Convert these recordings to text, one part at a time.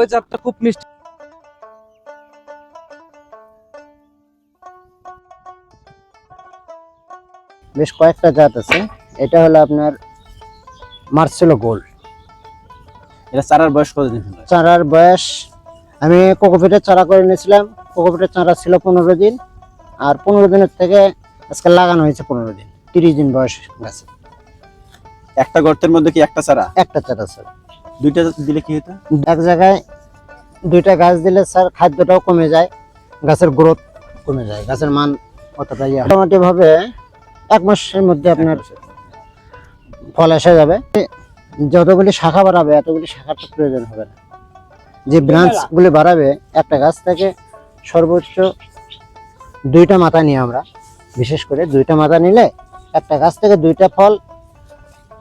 ওই জাতটা খুব মিষ্টি। বেশ কয়েকটা জাত আছে। এটা হলো আপনার মার্সেলো গোল্ড। এটা চারার বয়স কতদিন চারার বয়স আমি কোকোপিটের চারা করে নিয়েছিলাম কোকোপিটের চারা ছিল পনেরো দিন আর পনেরো দিনের থেকে আজকে লাগানো হয়েছে পনেরো দিন। তিরিশ দিন বয়স গাছে। একটা গর্তের মধ্যে কি একটা চারা? একটা চারা স্যার দুইটা দিলে কি হতো এক জায়গায় দুইটা গাছ দিলে স্যার খাদ্যটাও কমে যায় গাছের গ্রোথ কমে যায় গাছের মান অতটা ইয়ে মোটামুটি ভাবে এক মাসের মধ্যে আপনার ফল এসে যাবে। যতগুলি শাখা বাড়াবে এতগুলি শাখার তো প্রয়োজন হবে না। যে ব্রাঞ্চ গুলি বাড়াবে একটা গাছ থেকে সর্বোচ্চ দুইটা মাথা নিয়ে আমরা। বিশেষ করে দুইটা মাথা নিলে একটা গাছ থেকে দুইটা ফল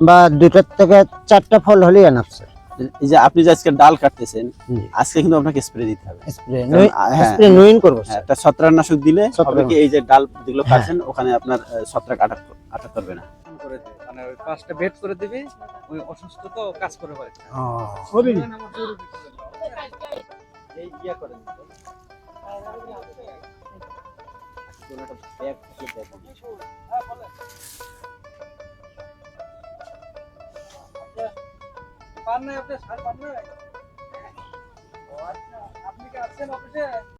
বা দুইটার থেকে চারটা ফল হলেই স্যার এই যে আপনি যে আজকে ডাল কাটতেছেন আজকে কিন্তু আপনাকে স্প্রে দিতে হবে। স্প্রে হ্যাঁ, নুইন করব। হ্যাঁ, একটা ছত্রাকনাশক দিলে হবে কি এই যে ডাল যেগুলো হ্যাঁ। কাটছেন ওখানে আপনার ছত্রাক আটাক আটাক করবে না। মানে ওই পাঁচটা বেড করে দিবি ওই অসুস্থ তো কাজ করে পারে এই ইয়া করেন পান নাই আপনি সার পান নাই? আচ্ছা আপনি কি আসছেন অফিসে